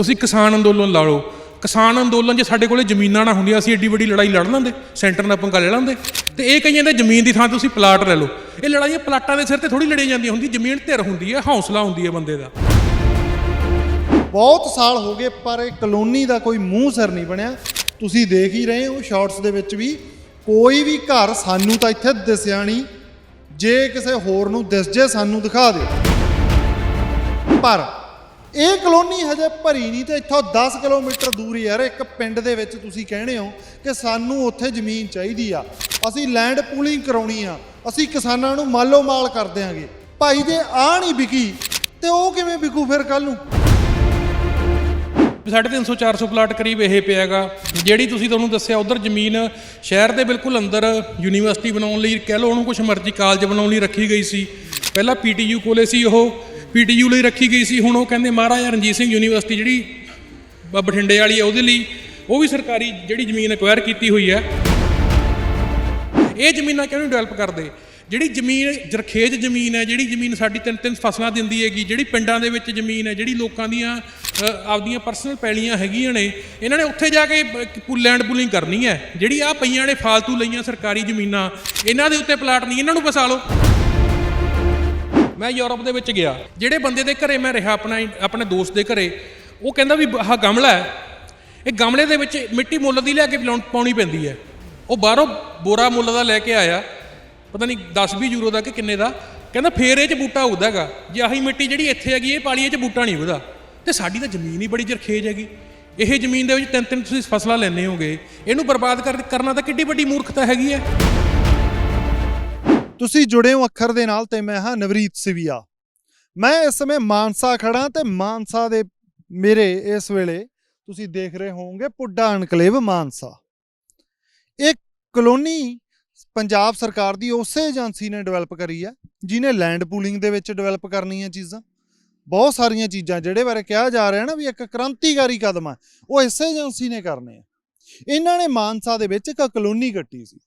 ਤੁਸੀਂ ਕਿਸਾਨ ਅੰਦੋਲਨ ਲਾ ਲਓ। ਕਿਸਾਨ ਅੰਦੋਲਨ ਜੇ ਸਾਡੇ ਕੋਲੇ ਜ਼ਮੀਨਾਂ ਨਾ ਹੁੰਦੀਆਂ, ਅਸੀਂ ਏਡੀ ਵੱਡੀ ਲੜਾਈ ਲੜ ਲੈਂਦੇ ਸੈਂਟਰ ਨਾਲ ਪੰਗਾ ਲੈ ਲੈਂਦੇ ਤੇ ਇਹ ਕਈਆਂ ਦੇ ਜ਼ਮੀਨ ਦੀ ਥਾਂ 'ਤੇ ਤੁਸੀਂ ਪਲਾਟ ਲੈ ਲਓ। ਇਹ ਲੜਾਈਆਂ ਪਲਾਟਾਂ ਦੇ ਸਿਰ ਤੇ ਥੋੜੀ ਲੜੀਆਂ ਜਾਂਦੀਆਂ, ਹੁੰਦੀ ਜ਼ਮੀਨ ਧਿਰ ਹੁੰਦੀ ਹੈ, ਹੌਸਲਾ ਹੁੰਦੀ ਹੈ ਬੰਦੇ ਦਾ। ਬਹੁਤ ਸਾਲ ਹੋ ਗਏ, ਪਰ ਇਹ ਕਲੋਨੀ ਦਾ ਕੋਈ ਮੂੰਹ ਸਿਰ ਨਹੀਂ ਬਣਿਆ। ਤੁਸੀਂ ਦੇਖ ਹੀ ਰਹੇ ਹੋ, ਸ਼ਾਰਟਸ ਦੇ ਵਿੱਚ ਵੀ ਕੋਈ ਵੀ ਘਰ ਸਾਨੂੰ ਤਾਂ ਇੱਥੇ ਦਿਸਿਆ ਨਹੀਂ। ਜੇ ਕਿਸੇ ਹੋਰ ਨੂੰ ਦਿਸ ਜੇ, ਸਾਨੂੰ ਦਿਖਾ ਦਿਓ। ਪਰ ਇਹ ਕਲੋਨੀ ਹਜੇ ਭਰੀ ਨਹੀਂ ਤੇ ਇੱਥੋਂ 10 ਕਿਲੋਮੀਟਰ ਦੂਰ ਯਾਰ, ਇੱਕ ਪਿੰਡ ਦੇ ਵਿੱਚ ਤੁਸੀਂ ਕਹਿੰਦੇ ਹੋ ਕਿ ਸਾਨੂੰ ਉੱਥੇ ਜ਼ਮੀਨ ਚਾਹੀਦੀ ਆ। ਅਸੀਂ ਲੈਂਡ ਪੂਲਿੰਗ ਕਰਾਉਣੀ ਆ। ਅਸੀਂ ਕਿਸਾਨਾਂ ਨੂੰ ਮਾਲੋ ਮਾਲ ਕਰ ਦਿਆਂਗੇ। ਭਾਈ ਦੇ ਆ ਨਹੀਂ ਵਿਕੀ ਤੇ ਉਹ ਕਿਵੇਂ ਵਿਕੂ ਫਿਰ ਕੱਲ ਨੂੰ? ਸਾਢੇ ਤਿੰਨ ਸੌ 400 ਪਲਾਟ ਕਰੀਬ ਇਹ ਪਿਆਗਾ ਜਿਹੜੀ ਤੁਸੀਂ ਤੁਹਾਨੂੰ ਦੱਸਿਆ, ਉਧਰ ਜ਼ਮੀਨ ਸ਼ਹਿਰ ਦੇ ਬਿਲਕੁਲ ਅੰਦਰ ਯੂਨੀਵਰਸਿਟੀ ਬਣਾਉਣ ਲਈ, ਕਹਿ ਲਓ ਉਹਨੂੰ ਕੁਝ ਮਰਜ਼ੀ ਕਾਲਜ ਬਣਾਉਣ ਲਈ ਰੱਖੀ ਗਈ ਸੀ। ਪਹਿਲਾਂ ਪੀਟੀਯੂ ਕੋਲੇ ਸੀ ਉਹ। ਪੀਟੀਯੂ ਲਈ ਰੱਖੀ ਗਈ ਸੀ। ਹੁਣ ਉਹ ਕਹਿੰਦੇ, ਮਹਾਰਾਜਾ ਰਣਜੀਤ ਸਿੰਘ ਯੂਨੀਵਰਸਿਟੀ ਜਿਹੜੀ ਬਠਿੰਡੇ ਵਾਲੀ ਹੈ ਉਹਦੇ ਲਈ ਉਹ ਵੀ ਸਰਕਾਰੀ ਜਿਹੜੀ ਜ਼ਮੀਨ ਐਕਵਾਇਰ ਕੀਤੀ ਹੋਈ ਹੈ ਇਹ ਜ਼ਮੀਨਾਂ ਕਿਉਂ ਨਹੀਂ ਡਿਵੈਲਪ ਕਰਦੇ? ਜਿਹੜੀ ਜ਼ਮੀਨ, ਜਰਖੇਜ ਜ਼ਮੀਨ ਹੈ, ਜਿਹੜੀ ਜ਼ਮੀਨ ਸਾਡੀ ਤਿੰਨ ਤਿੰਨ ਫਸਲਾਂ ਦਿੰਦੀ ਹੈਗੀ, ਜਿਹੜੀ ਪਿੰਡਾਂ ਦੇ ਵਿੱਚ ਜ਼ਮੀਨ ਹੈ, ਜਿਹੜੀ ਲੋਕਾਂ ਦੀਆਂ ਆਪਦੀਆਂ ਪਰਸਨਲ ਪੈਲੀਆਂ ਹੈਗੀਆਂ ਨੇ, ਇਹਨਾਂ ਨੇ ਉੱਥੇ ਜਾ ਕੇ ਲੈਂਡ ਪੂਲਿੰਗ ਕਰਨੀ ਹੈ। ਜਿਹੜੀ ਆ ਪਈਆਂ ਨੇ ਫਾਲਤੂ ਲਈਆਂ ਸਰਕਾਰੀ ਜ਼ਮੀਨਾਂ, ਇਹਨਾਂ ਦੇ ਉੱਤੇ ਪਲਾਟ ਨਹੀਂ, ਇਹਨਾਂ ਨੂੰ ਵਸਾ ਲਓ। ਮੈਂ ਯੂਰਪ ਦੇ ਵਿੱਚ ਗਿਆ। ਜਿਹੜੇ ਬੰਦੇ ਦੇ ਘਰੇ ਮੈਂ ਰਿਹਾ ਆਪਣਾ ਆਪਣੇ ਦੋਸਤ ਦੇ ਘਰੇ, ਉਹ ਕਹਿੰਦਾ ਵੀ ਆਹ ਗਮਲਾ ਹੈ। ਇਹ ਗਮਲੇ ਦੇ ਵਿੱਚ ਮਿੱਟੀ ਮੁੱਲ ਦੀ ਲੈ ਕੇ ਪਿਲਾਉਣ- ਪਾਉਣੀ ਪੈਂਦੀ ਹੈ। ਉਹ ਬਾਹਰੋਂ ਬੋਰਾ ਮੁੱਲ ਦਾ ਲੈ ਕੇ ਆਇਆ। ਪਤਾ ਨਹੀਂ 10-20 ਯੂਰੋ ਦਾ ਕਿ ਕਿੰਨੇ ਦਾ। ਕਹਿੰਦਾ ਫੇਰ ਇਹ ਚ ਬੂਟਾ ਉੱਗਦਾ ਹੈਗਾ। ਜੇ ਆਹੀ ਮਿੱਟੀ ਜਿਹੜੀ ਇੱਥੇ ਹੈਗੀ, ਇਹ ਪਾਲੀਏ ਚ ਬੂਟਾ ਨਹੀਂ ਉੱਗਦਾ ਤੇ ਸਾਡੀ ਤਾਂ ਜ਼ਮੀਨ ਹੀ ਬੜੀ ਜਰਖੇਜ ਹੈਗੀ। ਇਹ ਜ਼ਮੀਨ ਦੇ ਵਿੱਚ ਤਿੰਨ ਤਿੰਨ ਤੁਸੀਂ ਫਸਲਾਂ ਲੈਣੇ ਹੋਗੇ। ਇਹਨੂੰ ਬਰਬਾਦ ਕਰ ਕਰਨਾ ਤਾਂ ਕਿੱਡੀ ਵੱਡੀ ਮੂਰਖਤਾ ਹੈਗੀ ਹੈ। ਤੁਸੀਂ ਜੁੜੇ ਹੋ ਅੱਖਰ ਦੇ ਨਾਲ ਤੇ ਮੈਂ ਹਾਂ ਨਵਰੀਤ ਸਿਵੀਆ। ਮੈਂ ਇਸ ਸਮੇਂ ਮਾਨਸਾ ਖੜਾ ਤੇ ਮਾਨਸਾ ਦੇ ਮੇਰੇ ਇਸ ਵੇਲੇ ਤੁਸੀਂ ਦੇਖ ਰਹੇ ਹੋਵੋਗੇ ਪੁੱਡਾ ਅਨਕਲੇਵ ਮਾਨਸਾ। ਇਹ ਕਲੋਨੀ ਪੰਜਾਬ ਸਰਕਾਰ ਦੀ ਉਸੇ ਏਜੰਸੀ ਨੇ ਡਿਵੈਲਪ ਕਰੀ ਹੈ, ਜਿਹਨੇ ਲੈਂਡ ਪੂਲਿੰਗ ਦੇ ਵਿੱਚ ਡਿਵੈਲਪ ਕਰਨੀਆਂ ਚੀਜ਼ਾਂ। ਬਹੁਤ ਸਾਰੀਆਂ ਚੀਜ਼ਾਂ, ਜਿਹੜੇ ਬਾਰੇ ਕਿਹਾ ਜਾ ਰਿਹਾ ਨਾ ਵੀ ਇੱਕ ਕ੍ਰਾਂਤੀਕਾਰੀ ਕਦਮ ਹੈ, ਉਹ ਇਸੇ ਏਜੰਸੀ ਨੇ ਕਰਨੇ ਆ। ਇਹਨਾਂ ਨੇ ਮਾਨਸਾ ਦੇ ਵਿੱਚ ਇੱਕ ਕਲੋਨੀ ਕੱਟੀ ਸੀ।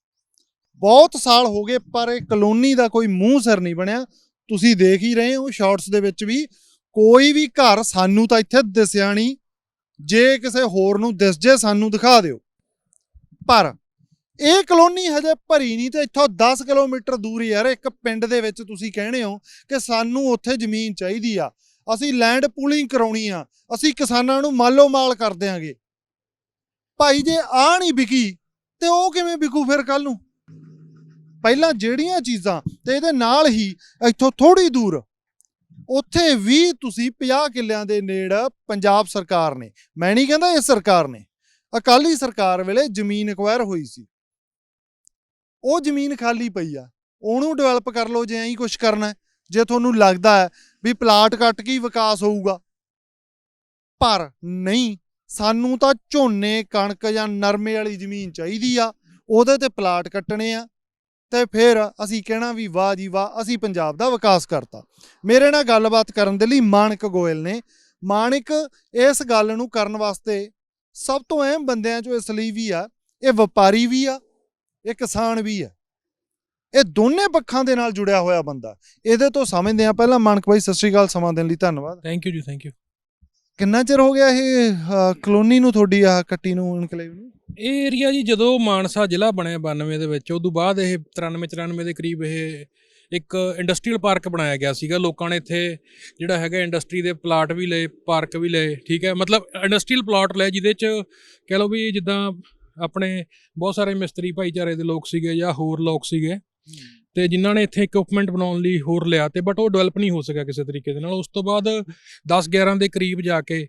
ਬਹੁਤ ਸਾਲ ਹੋ ਗਏ, ਪਰ ਇਹ ਕਲੋਨੀ ਦਾ ਕੋਈ ਮੂੰਹ ਸਿਰ ਨਹੀਂ ਬਣਿਆ। ਤੁਸੀਂ ਦੇਖ ਹੀ ਰਹੇ ਹੋ, ਸ਼ਾਰਟਸ ਦੇ ਵਿੱਚ ਵੀ ਕੋਈ ਵੀ ਘਰ ਸਾਨੂੰ ਤਾਂ ਇੱਥੇ ਦਿਸਿਆ ਨਹੀਂ। ਜੇ ਕਿਸੇ ਹੋਰ ਨੂੰ ਦਿਸ ਜੇ, ਸਾਨੂੰ ਦਿਖਾ ਦਿਓ। ਪਰ ਇਹ ਕਲੋਨੀ ਹਜੇ ਭਰੀ ਨਹੀਂ ਤੇ ਇੱਥੋਂ 10 ਕਿਲੋਮੀਟਰ ਦੂਰ ਯਾਰ, ਇੱਕ ਪਿੰਡ ਦੇ ਵਿੱਚ ਤੁਸੀਂ ਕਹਿੰਦੇ ਹੋ ਕਿ ਸਾਨੂੰ ਉੱਥੇ ਜ਼ਮੀਨ ਚਾਹੀਦੀ ਆ। ਅਸੀਂ ਲੈਂਡ ਪੂਲਿੰਗ ਕਰਾਉਣੀ ਆ। ਅਸੀਂ ਕਿਸਾਨਾਂ ਨੂੰ ਮਾਲੋ ਮਾਲ ਕਰ ਦਿਆਂਗੇ। ਭਾਈ ਜੇ ਆ ਨਹੀਂ ਵਿਕੀ, ਤੇ ਉਹ ਕਿਵੇਂ ਵਿਕੂ ਫਿਰ ਕੱਲ ਨੂੰ? ਪਹਿਲਾਂ ਜਿਹੜੀਆਂ ਚੀਜ਼ਾਂ ਤੇ ਇਹਦੇ ਨਾਲ ਹੀ ਇੱਥੋਂ ਥੋੜੀ ਦੂਰ, ਉੱਥੇ ਵੀ ਤੁਸੀਂ 50 ਕਿੱਲਿਆਂ ਦੇ ਨੇੜ ਪੰਜਾਬ ਸਰਕਾਰ ਨੇ, ਮੈਂ ਨਹੀਂ ਕਹਿੰਦਾ ਇਹ ਸਰਕਾਰ ਨੇ, ਅਕਾਲੀ ਸਰਕਾਰ ਵੇਲੇ ਜ਼ਮੀਨ ਐਕਵਾਇਰ ਹੋਈ ਸੀ। ਉਹ ਜ਼ਮੀਨ ਖਾਲੀ ਪਈ ਆ, ਉਹਨੂੰ ਡਿਵੈਲਪ ਕਰ ਲਓ ਜੇ ਐਂ ਕੁਝ ਕਰਨਾ ਜੇ ਤੁਹਾਨੂੰ ਲੱਗਦਾ ਹੈ ਵੀ ਪਲਾਟ ਕੱਟ ਕੇ ਹੀ ਵਿਕਾਸ ਹੋਊਗਾ। ਪਰ ਨਹੀਂ, ਸਾਨੂੰ ਤਾਂ ਝੋਨੇ, ਕਣਕ ਜਾਂ ਨਰਮੇ ਵਾਲੀ ਜ਼ਮੀਨ ਚਾਹੀਦੀ ਆ, ਉਹਦੇ ਤੇ ਪਲਾਟ ਕੱਟਣੇ ਆ ਤੇ ਫਿਰ ਅਸੀਂ ਕਹਿਣਾ ਵੀ ਵਾਹ ਜੀ ਵਾਹ, ਅਸੀਂ ਪੰਜਾਬ ਦਾ ਵਿਕਾਸ ਕਰਤਾ। ਮੇਰੇ ਨਾਲ ਗੱਲਬਾਤ ਕਰਨ ਦੇ ਲਈ ਮਾਨਕ ਗੋਇਲ ਨੇ। ਮਾਨਕ ਇਸ ਗੱਲ ਨੂੰ ਕਰਨ ਵਾਸਤੇ ਸਭ ਤੋਂ ਅਹਿਮ ਬੰਦਿਆਂ ਚੋਂ ਇਸ ਲਈ ਵੀ ਆ, ਇਹ ਵਪਾਰੀ ਵੀ ਆ, ਇਹ ਕਿਸਾਨ ਵੀ ਆ। ਇਹ ਦੋਨੇ ਪੱਖਾਂ ਦੇ ਨਾਲ ਜੁੜਿਆ ਹੋਇਆ ਬੰਦਾ। ਇਹਦੇ ਤੋਂ ਸਮਝਦੇ ਆ ਪਹਿਲਾਂ ਮਾਨਕ ਭਾਈ ਸਤਿ ਸ਼੍ਰੀ ਅਕਾਲ, ਸਮਾਂ ਦੇਣ ਲਈ ਧੰਨਵਾਦ। Thank you ji thank you ਕਿੰਨਾ ਚਿਰ ਹੋ ਗਿਆ ਇਹ ਅ, ਕਲੋਨੀ ਨੂੰ ਤੁਹਾਡੀ ਆ ਕੱਟੀ ਨੂੰ ਇਨਕਲੇਵ ਨੂੰ? ਇਹ ਏਰੀਆ ਜੀ ਜਦੋਂ ਮਾਨਸਾ ਜ਼ਿਲ੍ਹਾ ਬਣਿਆ 92 ਦੇ ਵਿੱਚ ਉਦੋਂ ਬਾਅਦ ਇਹ 93 94 ਦੇ ਕਰੀਬ ਇਹ ਇੱਕ ਇੰਡਸਟਰੀਅਲ ਪਾਰਕ ਬਣਾਇਆ ਗਿਆ ਸੀਗਾ। ਲੋਕਾਂ ਨੇ ਇੱਥੇ ਜਿਹੜਾ ਹੈਗਾ ਇੰਡਸਟਰੀ ਦੇ ਪਲਾਟ ਵੀ ਲਏ ਪਾਰਕ ਵੀ ਲਏ ਠੀਕ ਹੈ? ਮਤਲਬ ਇੰਡਸਟਰੀਅਲ ਪਲਾਟ ਲਏ ਜਿਹਦੇ ਚ ਕਹਿ ਲਓ ਵੀ ਜਿੱਦਾਂ ਆਪਣੇ ਬਹੁਤ ਸਾਰੇ ਮਿਸਤਰੀ ਭਾਈਚਾਰੇ ਦੇ ਲੋਕ ਸੀਗੇ ਜਾਂ ਹੋਰ ਲੋਕ ਸੀਗੇ। ਤੇ ਜਿਨ੍ਹਾਂ ਨੇ ਇੱਥੇ ਇਕਵਿਪਮੈਂਟ ਬਣਾਉਣ ਲਈ ਹੋਰ ਲਿਆ ਤੇ ਬਟ ਉਹ ਡਿਵੈਲਪ ਨਹੀਂ ਹੋ ਸਕਿਆ ਕਿਸੇ ਤਰੀਕੇ ਦੇ ਨਾਲ। ਉਸ ਤੋਂ ਬਾਅਦ 10 11 ਦੇ ਕਰੀਬ ਜਾ ਕੇ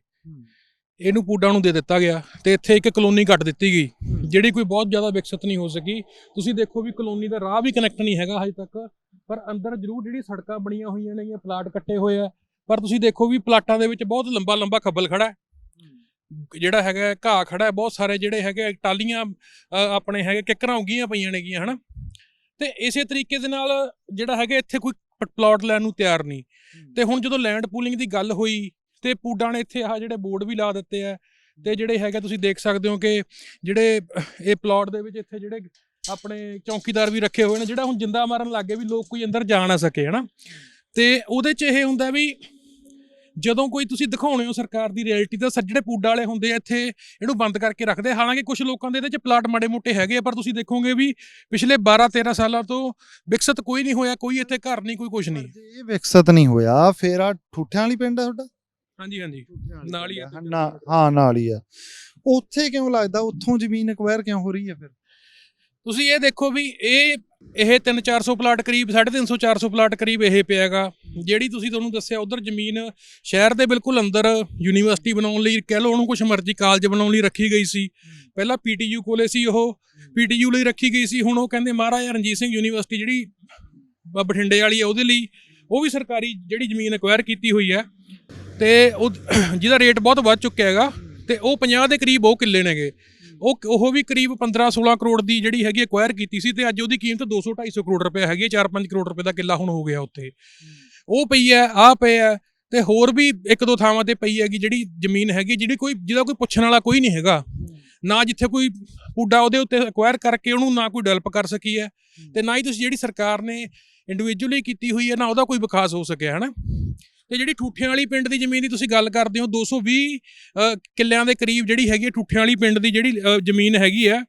ਇਹਨੂੰ ਪੂਡਾ ਨੂੰ ਦੇ ਦਿੱਤਾ ਗਿਆ ਤੇ ਇੱਥੇ ਇੱਕ ਕਲੋਨੀ ਕੱਟ ਦਿੱਤੀ ਗਈ ਜਿਹੜੀ ਕੋਈ ਬਹੁਤ ਜ਼ਿਆਦਾ ਵਿਕਸਿਤ ਨਹੀਂ ਹੋ ਸਕੀ। ਤੁਸੀਂ ਦੇਖੋ ਵੀ ਕਲੋਨੀ ਦਾ ਰਾਹ ਵੀ ਕਨੈਕਟ ਨਹੀਂ ਹੈਗਾ ਹਜੇ ਤੱਕ ਪਰ ਅੰਦਰ ਜ਼ਰੂਰ ਜਿਹੜੀ ਸੜਕਾਂ ਬਣੀਆਂ ਹੋਈਆਂ ਨੇ ਜਾਂ ਪਲਾਟ ਕੱਟੇ ਹੋਏ ਆ ਪਰ ਤੁਸੀਂ ਦੇਖੋ ਵੀ ਪਲਾਟਾਂ ਦੇ ਵਿੱਚ ਬਹੁਤ ਲੰਬਾ ਲੰਬਾ ਖੱਬਲ ਖੜਾ ਹੈ। ਜਿਹੜਾ ਹੈਗਾ ਘਾਹ ਖੜਾ ਹੈ ਬਹੁਤ ਸਾਰੇ ਜਿਹੜੇ ਹੈਗੇ ਟਾਲੀਆਂ ਆਪਣੇ ਹੈਗੇ ਕਿੱਕਰਾਂ ਉੱਗੀਆਂ ਪਈਆਂ ਨੇਗੀਆਂ ਹਨਾ? ਤੇ ਇਸੇ ਤਰੀਕੇ ਦੇ ਨਾਲ ਜਿਹੜਾ ਹੈਗਾ ਇੱਥੇ ਕੋਈ ਪਲਾਟ ਲੈਣ ਨੂੰ ਤਿਆਰ ਨਹੀਂ। ਤੇ ਹੁਣ ਜਦੋਂ ਲੈਂਡ ਪੂਲਿੰਗ ਦੀ ਗੱਲ ਹੋਈ ਤੇ ਪੂਡਾ ਨੇ ਇੱਥੇ ਆਹ ਜਿਹੜੇ ਬੋਰਡ ਵੀ ਲਾ ਦਿੱਤੇ ਆ ਤੇ ਜਿਹੜੇ ਹੈਗੇ ਤੁਸੀਂ ਦੇਖ ਸਕਦੇ ਹੋ ਕਿ ਜਿਹੜੇ ਇਹ ਪਲਾਟ ਦੇ ਵਿੱਚ ਇੱਥੇ ਜਿਹੜੇ ਆਪਣੇ ਚੌਕੀਦਾਰ ਵੀ ਰੱਖੇ ਹੋਏ ਨੇ ਜਿਹੜਾ ਹੁਣ ਜਿੰਦਾ ਮਾਰਨ ਲੱਗੇ ਵੀ ਲੋਕ ਕੋਈ ਅੰਦਰ ਜਾ ਨਾ ਸਕੇ ਹਨਾ। ਤੇ ਉਹਦੇ ਚ ਇਹ ਹੁੰਦਾ ਵੀ ਜਦੋਂ ਕੋਈ ਤੁਸੀਂ ਦਿਖਾਉਣੇ ਹੋ ਸਰਕਾਰ ਦੀ ਰਿਐਲਿਟੀ ਤਾਂ ਸੱਜੜੇ ਪੂਡਾ ਵਾਲੇ ਹੁੰਦੇ ਆ ਇੱਥੇ ਇਹਨੂੰ ਬੰਦ ਕਰਕੇ ਰੱਖਦੇ। ਹਾਲਾਂਕਿ ਕੁਝ ਲੋਕਾਂ ਦੇ ਇਹਦੇ ਚ ਪਲਾਟ ਮਾੜੇ ਮੋਟੇ ਹੈਗੇ ਆ ਪਰ ਤੁਸੀਂ ਦੇਖੋਗੇ ਵੀ ਪਿਛਲੇ 12 13 ਸਾਲਾਂ ਤੋਂ ਵਿਕਸਿਤ ਕੋਈ ਨਹੀਂ ਹੋਇਆ ਕੋਈ ਇੱਥੇ ਘਰ ਨਹੀਂ ਕੋਈ ਕੁਝ ਨਹੀਂ। ਜੇ ਇਹ ਵਿਕਸਤ ਨਹੀਂ ਹੋਇਆ ਫੇਰ ਆ ਠੂਠਿਆਂ ਵਾਲੀ ਪਿੰਡ ਆ ਤੁਹਾਡਾ? ਹਾਂਜੀ ਹਾਂਜੀ। ਨਾਲ ਹੀ ਆ ਨਾ- ਹਾਂ ਨਾਲ ਹੀ ਆ। ਉੱਥੇ ਕਿਉਂ ਲੱਗਦਾ ਉੱਥੋਂ ਜ਼ਮੀਨ ਐਕਵਾਇਰ ਕਿਉਂ ਹੋ ਰਹੀ ਹੈ ਫਿਰ? ਤੁਸੀਂ ਇਹ ਦੇਖੋ ਵੀ ਇਹ ਇਹ 3-400 ਪਲਾਟ ਕਰੀਬ 350 400 ਪਲਾਟ ਕਰੀਬ ਇਹ ਪਿਆਗਾ। ਜਿਹੜੀ ਤੁਸੀਂ ਤੁਹਾਨੂੰ ਦੱਸਿਆ, ਉਧਰ ਜ਼ਮੀਨ ਸ਼ਹਿਰ ਦੇ ਬਿਲਕੁਲ ਅੰਦਰ ਯੂਨੀਵਰਸਿਟੀ ਬਣਾਉਣ ਲਈ, ਕਹਿ ਲਓ ਉਹਨੂੰ ਕੁਝ ਮਰਜ਼ੀ ਕਾਲਜ ਬਣਾਉਣ ਲਈ ਰੱਖੀ ਗਈ ਸੀ। ਪਹਿਲਾਂ ਪੀਟੀਯੂ ਕੋਲੇ ਸੀ ਉਹ, ਪੀਟੀਯੂ ਲਈ ਰੱਖੀ ਗਈ ਸੀ, ਹੁਣ ਉਹ ਕਹਿੰਦੇ ਮਹਾਰਾਜਾ ਰਣਜੀਤ ਸਿੰਘ ਯੂਨੀਵਰਸਿਟੀ ਜਿਹੜੀ ਬਠਿੰਡੇ ਵਾਲੀ ਹੈ ਉਹਦੇ ਲਈ ਉਹ ਵੀ ਸਰਕਾਰੀ ਜਿਹੜੀ ਜ਼ਮੀਨ ਐਕਵਾਇਰ ਕੀਤੀ ਹੋਈ ਹੈ ਤੇ ਉਹ, ਜਿਹਦਾ ਰੇਟ ਬਹੁਤ ਵੱਧ ਚੁੱਕਿਆ ਹੈਗਾ, ਤੇ ਉਹ 50 ਦੇ ਕਰੀਬ ਉਹ ਕਿੱਲੇ ਨੇਗੇ। ਉਹ ਉਹ ਵੀ ਕਰੀਬ 15-16 ਕਰੋੜ ਦੀ ਜਿਹੜੀ ਹੈਗੀ ਐਕਵਾਇਰ ਕੀਤੀ ਸੀ ਤੇ ਅੱਜ ਉਹਦੀ ਕੀਮਤ 200-250 ਕਰੋੜ ਰੁਪਏ ਹੈਗੀ ਹੈ 4-5 ਕਰੋੜ ਰੁਪਏ ਦਾ ਕਿੱਲਾ ਹੁਣ ਹੋ ਗਿਆ ਉੱਥੇ। ਉਹ ਪਈ ਹੈ ਆ ਪਈ ਹੈ ਤੇ ਹੋਰ ਵੀ ਇੱਕ ਦੋ ਥਾਵਾਂ ਤੇ ਪਈ ਹੈਗੀ ਜਿਹੜੀ ਜ਼ਮੀਨ ਹੈਗੀ ਜਿਹੜੀ ਕੋਈ ਜਿਹਦਾ ਕੋਈ ਪੁੱਛਣ ਵਾਲਾ ਕੋਈ ਨਹੀਂ ਹੈਗਾ। ਨਾ ਜਿੱਥੇ ਕੋਈ ਪੂਡਾ ਉਹਦੇ ਉੱਤੇ ਐਕਵਾਇਰ ਕਰਕੇ ਉਹਨੂੰ ਨਾ ਕੋਈ ਡਿਵੈਲਪ ਕਰ ਸਕੀ ਹੈ ਤੇ ਨਾ ਹੀ ਤੁਸੀਂ ਜਿਹੜੀ ਸਰਕਾਰ ਨੇ ਇੰਡੀਵਿਜੂਅਲੀ ਕੀਤੀ ਹੋਈ ਹੈ ਨਾ ਉਹਦਾ ਕੋਈ ਵਿਕਾਸ ਹੋ ਸਕਿਆ ਹੈ ਨਾ ਤੇ ਜਿਹੜੀ ਠੂਠਿਆਂ ਵਾਲੀ ਪਿੰਡ ਦੀ ਜ਼ਮੀਨ ਦੀ ਤੁਸੀਂ ਗੱਲ ਕਰਦੇ ਹੋ 220 ਅ, ਕਿੱਲਿਆਂ ਦੇ ਕਰੀਬ ਜਿਹੜੀ ਹੈਗੀ ਹੈ ਠੂਠਿਆਂ ਵਾਲੀ ਪਿੰਡ ਦੀ ਜਿਹੜੀ ਜ਼ਮੀਨ ਹੈਗੀ ਹੈ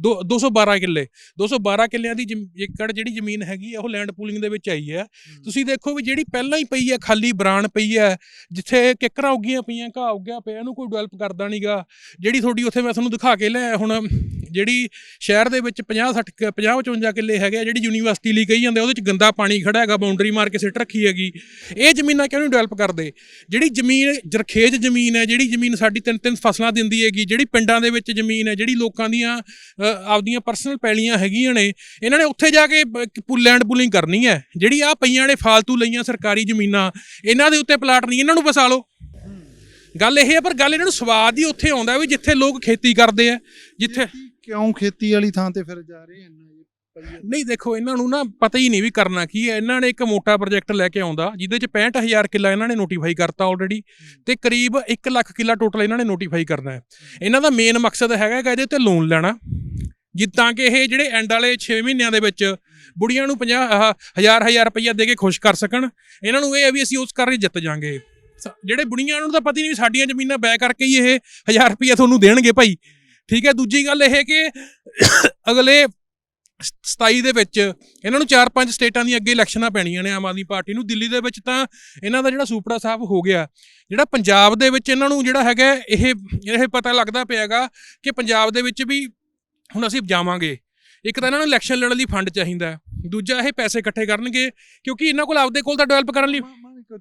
ਦੋ- 212 ਕਿੱਲੇ 212 ਕਿੱਲਿਆਂ ਦੀ ਏਕੜ ਜਿਹੜੀ ਜ਼ਮੀਨ ਹੈਗੀ ਹੈ ਉਹ ਲੈਂਡ ਪੂਲਿੰਗ ਦੇ ਵਿੱਚ ਆਈ ਹੈ। ਤੁਸੀਂ ਦੇਖੋ ਵੀ ਜਿਹੜੀ ਪਹਿਲਾਂ ਹੀ ਪਈ ਹੈ ਖਾਲੀ ਬਰਾਨ ਪਈ ਹੈ ਜਿੱਥੇ ਕਿੱਕਰਾਂ ਉੱਗੀਆਂ ਪਈਆਂ ਘਾਹ ਉੱਗਿਆ ਪਿਆ ਇਹਨੂੰ ਕੋਈ ਡਿਵੈਲਪ ਕਰਦਾ ਨਹੀਂਗਾ ਜਿਹੜੀ ਤੁਹਾਡੀ ਉੱਥੇ ਮੈਂ ਤੁਹਾਨੂੰ ਦਿਖਾ ਕੇ ਲਿਆ ਹੁਣ ਜਿਹੜੀ ਸ਼ਹਿਰ ਦੇ ਵਿੱਚ 50 60 50 55 ਕਿੱਲੇ ਹੈਗੇ ਆ, ਜਿਹੜੀ ਯੂਨੀਵਰਸਿਟੀ ਲਈ ਕਹੀ ਜਾਂਦੇ ਉਹਦੇ ਚ ਗੰਦਾ ਪਾਣੀ ਖੜਾ ਹੈਗਾ ਬਾਉਂਡਰੀ ਮਾਰ ਕੇ ਸਿੱਟ ਰੱਖੀ ਹੈਗੀ। ਇਹ ਜ਼ਮੀਨਾਂ ਕਿਉਂ ਨਹੀਂ ਡਿਵੈਲਪ ਕਰਦੇ? ਜਿਹੜੀ ਜ਼ਮੀਨ, ਜਰਖੇਜ ਜ਼ਮੀਨ ਹੈ, ਜਿਹੜੀ ਜ਼ਮੀਨ ਸਾਡੀ ਤਿੰਨ ਤਿੰਨ ਫਸਲਾਂ ਦਿੰਦੀ ਹੈਗੀ, ਜਿਹੜੀ ਪਿੰਡਾਂ ਦੇ ਵਿੱਚ ਜ਼ਮੀਨ ਹੈ, ਜਿਹੜੀ ਲੋਕਾਂ ਦੀਆਂ ਆਪਦੀਆਂ ਪਰਸਨਲ ਪੈਲੀਆਂ ਹੈਗੀਆਂ ਨੇ, ਇਹਨਾਂ ਨੇ ਉੱਥੇ ਜਾ ਕੇ ਲੈਂਡ ਪੁਲਿੰਗ ਕਰਨੀ ਹੈ। ਜਿਹੜੀ ਆ ਪਈਆਂ ਨੇ ਫਾਲਤੂ ਲਈਆਂ ਸਰਕਾਰੀ ਜ਼ਮੀਨਾਂ, ਇਹਨਾਂ ਦੇ ਉੱਤੇ ਪਲਾਟ ਨਹੀਂ, ਇਹਨਾਂ ਨੂੰ ਵਸਾ ਲਓ। ਗੱਲ ਇਹ ਹੈ, ਪਰ ਗੱਲ ਇਹਨਾਂ ਨੂੰ ਸਵਾਦ ਹੀ ਉੱਥੇ ਆਉਂਦਾ ਵੀ ਜਿੱਥੇ ਲੋਕ ਖੇਤੀ ਕਰਦੇ ਆ, ਜਿੱਥੇ ਕਿਉਂ ਖੇਤੀ ਵਾਲੀ ਥਾਂ ਤੇ ਫਿਰ ਜਾ ਰਹੇ ਹੈ। ਨਹੀਂ ਦੇਖੋ ਇਹਨਾਂ ਨੂੰ ਨਾ ਪਤਾ ਹੀ ਨਹੀਂ ਵੀ ਕਰਨਾ ਕੀ ਹੈ। ਇਹਨਾਂ ਨੇ ਇੱਕ ਮੋਟਾ ਪ੍ਰੋਜੈਕਟ ਲੈ ਕੇ ਆਉਂਦਾ ਜਿਹਦੇ ਚ 65000 ਕਿੱਲਾ ਇਹਨਾਂ ਨੇ ਨੋਟੀਫਾਈ ਕਰਤਾ ਆਲਰੇਡੀ ਤੇ ਕਰੀਬ 1 ਲੱਖ ਕਿੱਲਾ ਟੋਟਲ ਇਹਨਾਂ ਨੇ ਨੋਟੀਫਾਈ ਕਰਨਾ ਹੈ। ਇਹਨਾਂ ਦਾ ਮੇਨ ਮਕਸਦ ਹੈਗਾ ਕਿ ਇਹਦੇ ਉੱਤੇ ਲੋਨ ਲੈਣਾ। ਜਿੱਦਾਂ ਕਿ ਇਹ ਜਿਹੜੇ ਐਂਡ ਵਾਲੇ 6 ਮਹੀਨਿਆਂ ਦੇ ਵਿੱਚ ਬੁੜੀਆਂ ਨੂੰ 50 ਆਹ, ਹਜ਼ਾਰ ਹਜ਼ਾਰ ਰੁਪਈਆ ਦੇ ਕੇ ਖੁਸ਼ ਕਰ ਸਕਣ। ਇਹਨਾਂ ਨੂੰ ਇਹ ਹੈ ਵੀ ਅਸੀਂ ਉਸ ਕਾਰਨ ਜਿੱਤ ਜਾਾਂਗੇ। ਜਿਹੜੇ ਬੁੜੀਆਂ ਨੂੰ ਤਾਂ ਪਤਾ ਹੀ ਨਹੀਂ ਸਾਡੀਆਂ ਜ਼ਮੀਨਾਂ ਬੈ ਕਰਕੇ ਹੀ ਇਹ ਹਜ਼ਾਰ ਰੁਪਈਆ ਤੁਹਾਨੂੰ ਦੇਣਗੇ ਭਾਈ। ਠੀਕ ਹੈ ਦੂਜੀ ਗੱਲ ਇਹ ਕਿ ਅਗਲੇ 27 ਦੇ ਵਿੱਚ ਇਹਨਾਂ ਨੂੰ 4-5 ਸਟੇਟਾਂ ਦੀਆਂ ਅੱਗੇ ਇਲੈਕਸ਼ਨਾਂ ਪੈਣੀਆਂ ਨੇ ਆਮ ਆਦਮੀ ਪਾਰਟੀ ਨੂੰ। ਦਿੱਲੀ ਦੇ ਵਿੱਚ ਤਾਂ ਇਹਨਾਂ ਦਾ ਜਿਹੜਾ ਸੂਪੜਾ ਸਾਹਿਬ ਹੋ ਗਿਆ ਜਿਹੜਾ ਪੰਜਾਬ ਦੇ ਵਿੱਚ ਇਹਨਾਂ ਨੂੰ ਜਿਹੜਾ ਹੈਗਾ ਇਹ ਇਹ ਪਤਾ ਲੱਗਦਾ ਪਿਆਗਾ ਕਿ ਪੰਜਾਬ ਦੇ ਵਿੱਚ ਵੀ ਹੁਣ ਅਸੀਂ ਜਾਵਾਂਗੇ। ਇੱਕ ਤਾਂ ਇਹਨਾਂ ਨੂੰ ਇਲੈਕਸ਼ਨ ਲੜਨ ਲਈ ਫੰਡ ਚਾਹੀਦਾ। ਦੂਜਾ ਇਹ ਪੈਸੇ ਇਕੱਠੇ ਕਰਨਗੇ ਕਿਉਂਕਿ ਇਹਨਾਂ ਕੋਲ ਆਪਦੇ ਕੋਲ ਤਾਂ ਡਿਵੈਲਪ ਕਰਨ ਲਈ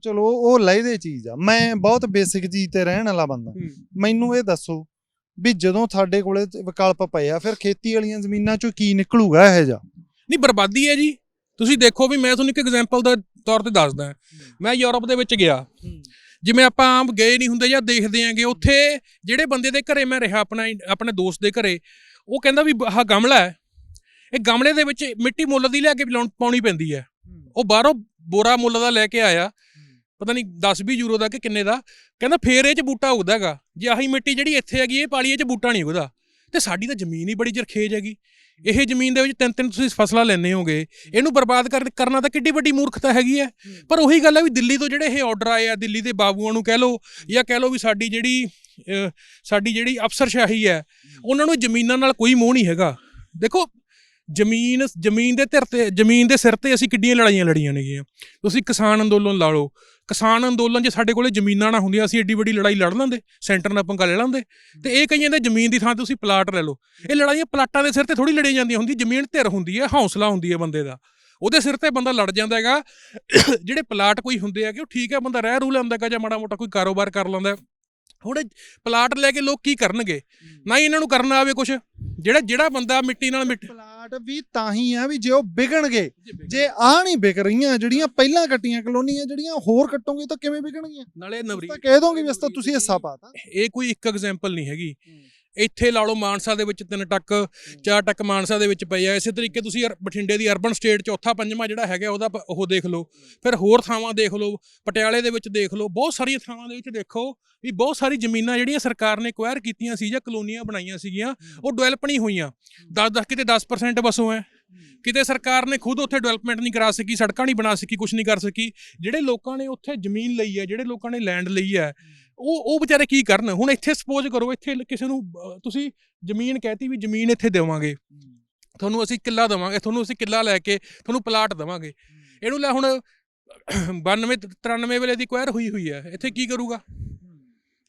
ਚਲੋ ਉਹ ਲੈਦੇ ਚੀਜ਼ ਆ। ਮੈਂ ਬਹੁਤ ਬੇਸਿਕ ਚੀਜ਼ ਤੇ ਰਹਿਣ ਵਾਲਾ ਬੰਦਾ। ਮੈਨੂੰ ਇਹ ਦੱਸੋ ਵੀ ਜਦੋਂ ਤੁਹਾਡੇ ਕੋਲੇ ਵਿਕਲਪ ਪਏ ਆ ਫਿਰ ਖੇਤੀ ਵਾਲੀਆਂ ਜ਼ਮੀਨਾਂ ਚੋਂ ਕੀ ਨਿਕਲੂਗਾ ਇਹ ਜਾ ਨਹੀਂ ਬਰਬਾਦੀ ਹੈ ਜੀ। ਤੁਸੀਂ ਦੇਖੋ ਵੀ ਮੈਂ ਤੁਹਾਨੂੰ ਇੱਕ ਐਗਜ਼ਾਮਪਲ ਦਾ ਤੌਰ ਤੇ ਦੱਸਦਾ। ਮੈਂ ਯੂਰਪ ਦੇ ਵਿੱਚ ਗਿਆ। ਜਿਵੇਂ ਆਪਾਂ ਆਮ ਗਏ ਨਹੀਂ ਹੁੰਦੇ ਜਾਂ ਦੇਖਦੇ ਆਂਗੇ ਉੱਥੇ ਜਿਹੜੇ ਬੰਦੇ ਦੇ ਘਰੇ ਮੈਂ ਰਿਹਾ ਆਪਣਾ ਆਪਣੇ ਦੋਸਤ ਦੇ ਘਰੇ ਉਹ ਕਹਿੰਦਾ ਵੀ ਆਹ ਗਮਲਾ ਹੈ। ਇਹ ਗਮਲੇ ਦੇ ਵਿੱਚ ਮਿੱਟੀ ਮੁੱਲ ਦੀ ਲਿਆ ਕੇ ਲਾਉਣ- ਪਾਉਣੀ ਪੈਂਦੀ ਹੈ। ਉਹ ਬਾਹਰੋਂ ਬੋਰਾ ਮੁੱਲ ਦਾ ਲੈ ਕੇ ਆਇਆ। ਪਤਾ ਨਹੀਂ 10-20 ਯੂਰੋ ਦਾ ਕਿ ਕਿੰਨੇ ਦਾ ਕਹਿੰਦਾ ਫੇਰ ਇਹ ਚ ਬੂਟਾ ਉਗਦਾ ਹੈਗਾ। ਜੇ ਆਹੀ ਮਿੱਟੀ ਜਿਹੜੀ ਇੱਥੇ ਹੈਗੀ ਇਹ ਪਾਲੀ ਇਹ ਚ ਬੂਟਾ ਨਹੀਂ ਉਗਦਾ। ਤੇ ਸਾਡੀ ਤਾਂ ਜ਼ਮੀਨ ਹੀ ਬੜੀ ਜਰਖੇਜ ਹੈਗੀ। ਇਹ ਜ਼ਮੀਨ ਦੇ ਵਿੱਚ ਤਿੰਨ ਤਿੰਨ ਤੁਸੀਂ ਫਸਲਾਂ ਲੈਣੇ ਹੋਗੇ ਇਹਨੂੰ ਬਰਬਾਦ ਕਰ- ਕਰਨਾ ਤਾਂ ਕਿੱਡੀ ਵੱਡੀ ਮੂਰਖਤਾ ਹੈਗੀ ਹੈ। ਪਰ ਉਹੀ ਗੱਲ ਹੈ ਵੀ ਦਿੱਲੀ ਤੋਂ ਜਿਹੜੇ ਇਹ ਆਰਡਰ ਆਏ ਆ ਦਿੱਲੀ ਦੇ ਬਾਬੂਆਂ ਨੂੰ ਕਹਿ ਲਓ ਜਾਂ ਕਹਿ ਲਓ ਵੀ ਸਾਡੀ ਜਿਹੜੀ ਸਾਡੀ ਜਿਹੜੀ ਅਫਸਰਸ਼ਾਹੀ ਹੈ ਉਹਨਾਂ ਨੂੰ ਜ਼ਮੀਨਾਂ ਨਾਲ ਕੋਈ ਮੋਹ ਨਹੀਂ ਹੈਗਾ। ਦੇਖੋ ਜ਼ਮੀਨ ਜ਼ਮੀਨ ਦੇ ਧਿਰ ਤੇ ਜ਼ਮੀਨ ਦੇ ਸਿਰ ਤੇ ਅਸੀਂ ਕਿੱਡੀਆਂ ਲੜਾਈਆਂ ਲੜੀਆਂ ਨੇਗੀਆਂ। ਤੁਸੀਂ ਕਿਸਾਨ ਅੰਦੋਲਨ ਲਾ ਲਓ ਕਿਸਾਨ ਅੰਦੋਲਨ ਜੇ ਸਾਡੇ ਕੋਲੇ ਜ਼ਮੀਨਾਂ ਨਾ ਹੁੰਦੀਆਂ, ਅਸੀਂ ਏਡੀ ਵੱਡੀ ਲੜਾਈ ਲੜ ਲੈਂਦੇ, ਸੈਂਟਰ ਨਾਲ ਪੰਗਾ ਲੈ ਲੈਂਦੇ। ਤੇ ਇਹ ਕਹੀਆਂ ਦੇ ਜ਼ਮੀਨ ਦੀ ਥਾਂ ਤੇ ਤੁਸੀਂ ਪਲਾਟ ਲੈ ਲਓ। ਇਹ ਲੜਾਈਆਂ ਪਲਾਟਾਂ ਦੇ ਸਿਰ ਤੇ ਥੋੜੀ ਲੜੀਆਂ ਜਾਂਦੀਆਂ ਹੁੰਦੀ ਜ਼ਮੀਨ ਧਿਰ ਹੁੰਦੀ ਹੈ, ਹੌਸਲਾ ਹੁੰਦੀ ਹੈ ਬੰਦੇ ਦਾ। ਉਹਦੇ ਸਿਰ ਤੇ ਬੰਦਾ ਲੜ ਜਾਂਦਾ ਹੈਗਾ, ਜਿਹੜੇ ਪਲਾਟ ਕੋਈ ਹੁੰਦੇ ਆ ਕਿ ਉਹ ਠੀਕ ਹੈ, ਬੰਦਾ ਰਹਿ ਰੂ ਲੈਂਦਾ ਹੈਗਾ ਜਾਂ ਮਾੜਾ ਮੋਟਾ ਕੋਈ ਕਾਰੋਬਾਰ ਕਰ ਲੈਂਦਾ ਇਹ ਪਲਾਟ ਲੈ ਕੇ ਲੋਕ ਕੀ ਕਰਨਗੇ? ਨਾ ਹੀ ਇਹਨਾਂ ਨੂੰ ਕਰਨਾ ਆਵੇ ਕੁਝ ਜਿਹੜਾ ਜਿਹੜਾ ਬੰਦਾ ਮਿੱਟੀ ਨਾਲ ਮਿੱਟੀ ਪਲਾਟ ਵੀ ਤਾਂ ਹੀ ਆ ਵੀ ਜੇ ਉਹ ਵਿਕਣਗੇ ਜੇ ਆ ਨਹੀਂ ਵਿਕ ਰਹੀਆਂ ਜਿਹੜੀਆਂ ਪਹਿਲਾਂ ਕੱਟੀਆਂ ਕਲੋਨੀਆਂ ਜਿਹੜੀਆਂ ਹੋਰ ਕੱਟੋਗੇ ਤਾਂ ਕਿਵੇਂ ਵਿਕਣਗੀਆਂ ਨਾਲੇ ਨਵਰੀ ਤਾਂ ਕਹਿ ਦੋਗੇ ਵੀ ਇਸ ਤਾਂ ਤੁਸੀਂ ਹਿੱਸਾ ਪਾਤਾ। ਇਹ ਕੋਈ ਇੱਕ ਐਗਜ਼ਾਮਪਲ ਨਹੀਂ ਹੈਗੀ। ਇੱਥੇ ਲਾ ਲਓ ਮਾਨਸਾ ਦੇ ਵਿੱਚ ਤਿੰਨ ਟੱਕ ਚਾਰ ਟੱਕ ਮਾਨਸਾ ਦੇ ਵਿੱਚ ਪਏ ਆ। ਇਸੇ ਤਰੀਕੇ ਤੁਸੀਂ ਬਠਿੰਡੇ ਦੀ ਅਰਬਨ ਸਟੇਟ ਚੌਥਾ ਪੰਜਵਾਂ ਜਿਹੜਾ ਹੈਗਾ ਉਹਦਾ ਉਹ ਦੇਖ ਲਓ। ਫਿਰ ਹੋਰ ਥਾਵਾਂ ਦੇਖ ਲਓ ਪਟਿਆਲੇ ਦੇ ਵਿੱਚ ਦੇਖ ਲਓ ਬਹੁਤ ਸਾਰੀਆਂ ਥਾਵਾਂ ਦੇ ਵਿੱਚ ਦੇਖੋ ਵੀ ਬਹੁਤ ਸਾਰੀ ਜ਼ਮੀਨਾਂ ਜਿਹੜੀਆਂ ਸਰਕਾਰ ਨੇ ਐਕਵਾਇਰ ਕੀਤੀਆਂ ਸੀ ਜਾਂ ਕਲੋਨੀਆਂ ਬਣਾਈਆਂ ਸੀਗੀਆਂ ਉਹ ਡਿਵੈਲਪ ਨਹੀਂ ਹੋਈਆਂ। 10 10 ਕਿਤੇ 10% ਬਸੋਂ ਹੈ। ਕਿਤੇ ਸਰਕਾਰ ਨੇ ਖੁਦ ਉੱਥੇ ਡਿਵੈਲਪਮੈਂਟ ਨਹੀਂ ਕਰਾ ਸਕੀ ਸੜਕਾਂ ਨਹੀਂ ਬਣਾ ਸਕੀ ਕੁਝ ਨਹੀਂ ਕਰ ਸਕੀ। ਜਿਹੜੇ ਲੋਕਾਂ ਨੇ ਉੱਥੇ ਜ਼ਮੀਨ ਲਈ ਹੈ ਜਿਹੜੇ ਲੋਕਾਂ ਨੇ ਲੈਂਡ ਲਈ ਹੈ। ਉਹ ਉਹ ਵਿਚਾਰੇ ਕੀ ਕਰਨ? ਹੁਣ ਇੱਥੇ ਸਪੋਜ਼ ਕਰੋ ਇੱਥੇ ਕਿਸੇ ਨੂੰ ਅਹ, ਤੁਸੀਂ ਜ਼ਮੀਨ ਕਹਿਤੀ ਵੀ ਜ਼ਮੀਨ ਇੱਥੇ ਦੇਵਾਂਗੇ। ਤੁਹਾਨੂੰ ਅਸੀਂ ਕਿੱਲਾ ਦੇਵਾਂਗੇ ਤੁਹਾਨੂੰ ਅਸੀਂ ਕਿੱਲਾ ਲੈ ਕੇ ਤੁਹਾਨੂੰ ਪਲਾਟ ਦੇਵਾਂਗੇ। ਇਹਨੂੰ ਲੈ ਹੁਣ 92 93 ਵੇਲੇ ਦੀ ਕੁਐਰ ਹੋਈ ਹੋਈ ਹੈ ਇੱਥੇ ਕੀ ਕਰੂਗਾ?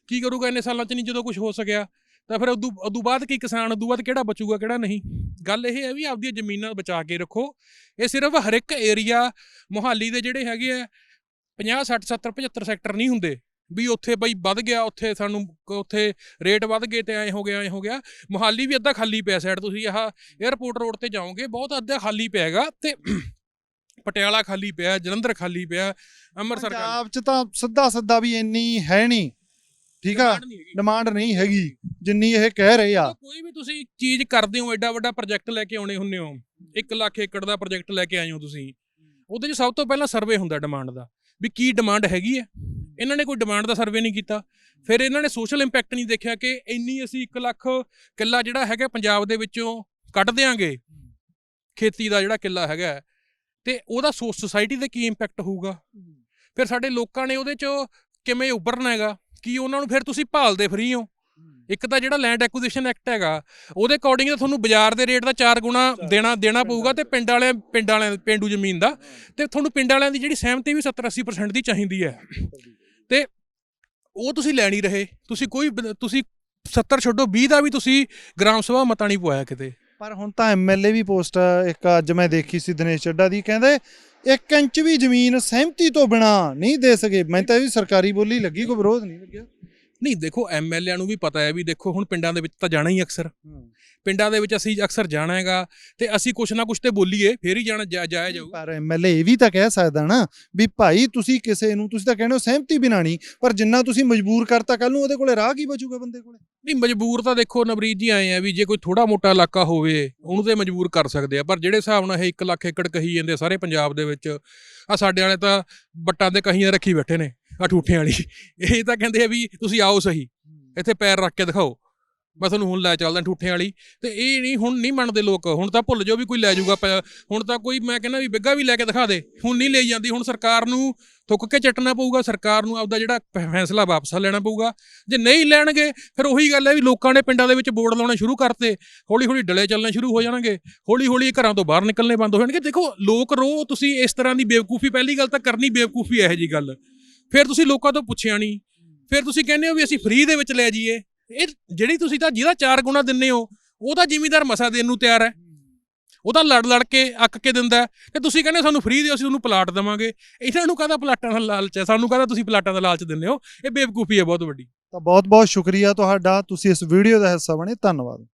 ਕੀ ਕਰੂਗਾ ਇੰਨੇ ਸਾਲਾਂ ਚ ਨਹੀਂ ਜਦੋਂ ਕੁਝ ਹੋ ਸਕਿਆ? ਤਾਂ ਫਿਰ ਉਦੋਂ ਉਦੋਂ ਬਾਅਦ ਕੀ ਕਿਸਾਨ ਉਦੋਂ ਬਾਅਦ ਕਿਹੜਾ ਬਚੂਗਾ ਕਿਹੜਾ ਨਹੀਂ? ਗੱਲ ਇਹ ਹੈ ਵੀ ਆਪਦੀਆਂ ਜ਼ਮੀਨਾਂ ਬਚਾ ਕੇ ਰੱਖੋ। ਇਹ ਸਿਰਫ ਹਰ ਇੱਕ ਏਰੀਆ ਮੁਹਾਲੀ ਦੇ ਜਿਹੜੇ ਹੈਗੇ ਆ 50 60 70 75 ਸੈਕਟਰ ਨਹੀਂ ਹੁੰਦੇ। ਵੀ ਉੱਥੇ ਬਈ ਵੱਧ ਗਿਆ ਉੱਥੇ ਸਾਨੂੰ ਉੱਥੇ ਰੇਟ ਵੱਧ ਗਏ ਤੇ ਐ ਹੋ ਗਿਆ ਐ ਹੋ ਗਿਆ। ਮੁਹਾਲੀ ਵੀ ਅੱਧਾ ਖਾਲੀ ਪਿਆ ਸਾਈਡ ਤੁਸੀਂ ਆਹ 에ਅਰਪੋਰਟ ਰੋਡ ਤੇ ਜਾਓਗੇ ਬਹੁਤ ਅੱਧਾ ਖਾਲੀ ਪਿਆ ਹੈਗਾ ਤੇ ਪਟਿਆਲਾ ਖਾਲੀ ਪਿਆ ਜਲੰਧਰ ਖਾਲੀ ਪਿਆ ਅੰਮ੍ਰਿਤਸਰ ਪੰਜਾਬ 'ਚ ਤਾਂ ਸਿੱਧਾ ਸਿੱਧਾ ਵੀ ਇੰਨੀ ਹੈ ਨਹੀਂ ਠੀਕ ਆ। ਡਿਮਾਂਡ ਨਹੀਂ ਹੈਗੀ ਜਿੰਨੀ ਇਹ ਕਹਿ ਰਹੇ ਆ। ਕੋਈ ਵੀ ਤੁਸੀਂ ਚੀਜ਼ ਕਰਦੇ ਹੋ ਐਡਾ ਵੱਡਾ ਪ੍ਰੋਜੈਕਟ ਲੈ ਕੇ ਆਉਣੇ ਹੁੰਨੇ ਹੋ 1 ਲੱਖ ਏਕੜ ਦਾ ਪ੍ਰੋਜੈਕਟ ਲੈ ਕੇ ਆਏ ਹੋ ਤੁਸੀਂ ਉਹਦੇ 'ਚ ਸਭ ਤੋਂ ਪਹਿਲਾਂ ਸਰਵੇ ਹੁੰਦਾ ਡਿਮਾਂਡ ਦਾ ਵੀ ਕੀ ਡਿਮਾਂਡ ਹੈਗੀ ਹੈ? ਇਹਨਾਂ ਨੇ ਕੋਈ ਡਿਮਾਂਡ ਦਾ ਸਰਵੇ ਨਹੀਂ ਕੀਤਾ। ਫਿਰ ਇਹਨਾਂ ਨੇ ਸੋਸ਼ਲ ਇੰਪੈਕਟ ਨਹੀਂ ਦੇਖਿਆ ਕਿ ਇੰਨੀ ਅਸੀਂ 1 ਲੱਖ ਕਿੱਲਾ ਜਿਹੜਾ ਹੈਗਾ ਪੰਜਾਬ ਦੇ ਵਿੱਚੋਂ ਕੱਢ ਦਿਆਂਗੇ। ਖੇਤੀ ਦਾ ਜਿਹੜਾ ਕਿੱਲਾ ਹੈਗਾ ਤੇ ਉਹਦਾ ਸੋਸਾਇਟੀ ਤੇ ਕੀ ਇੰਪੈਕਟ ਹੋਊਗਾ? ਫਿਰ ਸਾਡੇ ਲੋਕਾਂ ਨੇ ਉਹਦੇ 'ਚੋਂ ਕਿਵੇਂ ਉੱਭਰਨਾ ਹੈਗਾ? ਕੀ ਉਹਨਾਂ ਨੂੰ ਫਿਰ ਤੁਸੀਂ ਭਾਲਦੇ ਫਰੀ ਹੋ? ਇੱਕ ਤਾਂ ਜਿਹੜਾ ਲੈਂਡ ਐਕੁਜੀਸ਼ਨ ਐਕਟ ਹੈਗਾ ਉਹਦੇ ਅਕੋਰਡਿੰਗ ਤਾਂ ਤੁਹਾਨੂੰ ਬਾਜ਼ਾਰ ਦੇ ਰੇਟ ਦਾ 4 ਗੁਣਾ ਦੇਣਾ ਦੇਣਾ ਪਊਗਾ ਤੇ ਪਿੰਡ ਵਾਲਿਆਂ ਪਿੰਡ ਵਾਲਿਆਂ ਪਿੰਡੂ ਜ਼ਮੀਨ ਦਾ। ਤੇ ਤੁਹਾਨੂੰ ਪਿੰਡ ਵਾਲਿਆਂ ਦੀ ਜਿਹੜੀ ਸਹਿਮਤੀ ਵੀ 70 80% ਦੀ ਚਾਹੀਦੀ ਹੈ। ਤੇ ਉਹ ਤੁਸੀਂ ਲੈਣੀ ਰਹੇ। ਤੁਸੀਂ ਕੋਈ ਤੁਸੀਂ 70 ਛੱਡੋ 20 ਦਾ ਵੀ ਤੁਸੀਂ ਗ੍ਰਾਮ ਸਭਾ ਮਤਾ ਨਹੀਂ ਪਵਾਇਆ ਕਿਤੇ। ਪਰ ਹੁਣ ਤਾਂ ਐਮਐਲਏ ਵੀ ਪੋਸਟ ਇੱਕ ਅੱਜ ਮੈਂ ਦੇਖੀ ਸੀ ਦਿਨੇਸ਼ ਚੱਡਾ ਦੀ, ਕਹਿੰਦੇ 1 ਇੰਚ ਵੀ ਜ਼ਮੀਨ ਸਹਿਮਤੀ ਤੋਂ ਬਿਨਾ ਨਹੀਂ ਦੇ ਸਕੇ। ਮੈਂ ਤਾਂ ਇਹ ਵੀ ਸਰਕਾਰੀ ਬੋਲੀ ਲੱਗੀ, ਕੋਈ ਵਿਰੋਧ ਨਹੀਂ ਲੱਗਿਆ। ਨਹੀਂ ਦੇਖੋ ਐਮਐਲਏ ਨੂੰ ਵੀ ਪਤਾ ਹੈ ਵੀ ਦੇਖੋ ਹੁਣ ਪਿੰਡਾਂ ਦੇ ਵਿੱਚ ਤਾਂ ਜਾਣਾ ਹੀ ਅਕਸਰ। ਪਿੰਡਾਂ ਦੇ ਵਿੱਚ ਅਸੀਂ ਅਕਸਰ ਜਾਣਾ ਹੈਗਾ ਤੇ ਅਸੀਂ ਕੁਛ ਨਾ ਕੁਛ ਤੇ ਬੋਲੀਏ ਫੇਰ ਹੀ ਜਾਣਾ ਜਾਇਆ ਜਾਊ। ਪਰ ਐਮਐਲਏ ਇਹ ਵੀ ਤਾਂ ਕਹਿ ਸਕਦਾ ਨਾ ਵੀ ਭਾਈ ਤੁਸੀਂ ਕਿਸੇ ਨੂੰ ਤੁਸੀਂ ਤਾਂ ਕਹਿੰਦੇ ਹੋ ਸਹਿਮਤੀ ਨਹੀਂ ਪਰ ਜਿੰਨਾ ਤੁਸੀਂ ਮਜਬੂਰ ਕਰਤਾ ਕੱਲ ਨੂੰ ਉਹਦੇ ਕੋਲੇ ਰਾਹ ਕੀ ਬਚੂਗਾ ਬੰਦੇ ਕੋਲੇ? ਨਹੀਂ ਮਜਬੂਰ ਤਾਂ ਦੇਖੋ ਨਵਰੀਤ ਜੀ ਆਏ ਆ ਵੀ ਜੇ ਕੋਈ ਥੋੜਾ ਮੋਟਾ ਇਲਾਕਾ ਹੋਵੇ ਉਹਨੂੰ ਤੇ ਮਜਬੂਰ ਕਰ ਸਕਦੇ ਆ ਪਰ ਜਿਹੜੇ ਹਿਸਾਬ ਨਾਲ ਇਹ 1 ਲੱਖ ਏਕੜ ਕਹੀ ਜਾਂਦੇ ਸਾਰੇ ਪੰਜਾਬ ਦੇ ਵਿੱਚ ਆ ਸਾਡੇ ਵਾਲੇ ਤਾਂ ਬੱਟਾਂ ਦੇ ਕਹੀਆਂ ਰੱਖੀ ਬੈਠੇ ਨੇ। ਆ ਠੂਠਿਆਂ ਵਾਲੀ। ਇਹ ਤਾਂ ਕਹਿੰਦੇ ਆ ਵੀ ਤੁਸੀਂ ਆਓ ਸਹੀ। ਇੱਥੇ ਪੈਰ ਰੱਖ ਕੇ ਦਿਖਾਓ। ਮੈਂ ਤੁਹਾਨੂੰ ਹੁਣ ਲੈ ਚੱਲਦਾ ਠੂਠਿਆਂ ਵਾਲੀ। ਤੇ ਇਹ ਨਹੀਂ ਹੁਣ ਨਹੀਂ ਮੰਨਦੇ ਲੋਕ। ਹੁਣ ਤਾਂ ਭੁੱਲ ਜਾਓ ਵੀ ਕੋਈ ਲੈ ਜਾਊਗਾ ਹੁਣ ਤਾਂ ਕੋਈ ਮੈਂ ਕਹਿੰਦਾ ਵੀ ਬਿੱਗਾ ਵੀ ਲੈ ਕੇ ਦਿਖਾ ਦੇ। ਹੁਣ ਨਹੀਂ ਲਈ ਜਾਂਦੀ। ਹੁਣ ਸਰਕਾਰ ਨੂੰ ਥੁੱਕ ਕੇ ਚੱਟਣਾ ਪਊਗਾ। ਸਰਕਾਰ ਨੂੰ ਆਪਦਾ ਜਿਹੜਾ ਫੈਸਲਾ ਵਾਪਸ ਲੈਣਾ ਪਊਗਾ। ਜੇ ਨਹੀਂ ਲੈਣਗੇ ਫਿਰ ਉਹੀ ਗੱਲ ਹੈ ਵੀ ਲੋਕਾਂ ਨੇ ਪਿੰਡਾਂ ਦੇ ਵਿੱਚ ਬੋਰਡ ਲਾਉਣੇ ਸ਼ੁਰੂ ਕਰਤੇ। ਹੌਲੀ ਹੌਲੀ ਡਲੇ ਚੱਲਣੇ ਸ਼ੁਰੂ ਹੋ ਜਾਣਗੇ। ਹੌਲੀ ਹੌਲੀ ਘਰਾਂ ਤੋਂ ਬਾਹਰ ਨਿਕਲਣੇ ਬੰਦ ਹੋ ਜਾਣਗੇ। ਦੇਖੋ ਲੋਕ ਰੋ ਤੁਸੀਂ ਇਸ ਤਰ੍ਹਾਂ ਦੀ ਬੇਵਕੂਫੀ ਪਹਿਲੀ ਗੱਲ ਤਾਂ ਕਰਨੀ ਬੇਵਕੂਫੀ ਇਹੋ ਜੀ ਗੱਲ। ਫਿਰ ਤੁਸੀਂ ਲੋਕਾਂ ਤੋਂ ਪੁੱਛਿਆ ਨਹੀਂ। ਫਿਰ ਤੁਸੀਂ ਕਹਿੰਦੇ ਹੋ ਵੀ ਅਸੀਂ ਫ੍ਰੀ ਦੇ ਵਿੱਚ ਲੈ ਜਾਈਏ। ਇਹ ਜਿਹੜੀ ਤੁਸੀਂ ਤਾਂ ਜਿਹਦਾ ਚਾਰ ਗੁਣਾ ਦਿੰਨੇ ਹੋ, ਉਹ ਤਾਂ ਜ਼ਿਮੀਦਾਰ ਮਸਾ ਦੇਣ ਨੂੰ ਤਿਆਰ ਹੈ। ਉਹ ਤਾਂ ਲੜ ਲੜ ਕੇ ਅੱਕ ਕੇ ਦਿੰਦਾ ਹੈ। ਤੇ ਤੁਸੀਂ ਕਹਿੰਦੇ ਹੋ ਸਾਨੂੰ ਫ੍ਰੀ ਦਿਓ, ਅਸੀਂ ਉਹਨੂੰ ਪਲਾਟ ਦੇਵਾਂਗੇ। ਇਹਨਾਂ ਨੂੰ ਕਾਹਦਾ ਪਲਾਟਾਂ ਦਾ ਲਾਲਚ ਹੈ? ਸਾਨੂੰ ਕਾਹਦਾ ਤੁਸੀਂ ਪਲਾਟਾਂ ਦਾ ਲਾਲਚ ਦਿੰਦੇ ਹੋ? ਇਹ ਬੇਵਕੂਫੀ ਹੈ, ਬਹੁਤ ਵੱਡੀ। ਤਾਂ ਬਹੁਤ ਬਹੁਤ ਸ਼ੁਕਰੀਆ ਤੁਹਾਡਾ। ਤੁਸੀਂ ਇਸ ਵੀਡੀਓ ਦਾ ਹਿੱਸਾ ਬਣੇ। ਧੰਨਵਾਦ।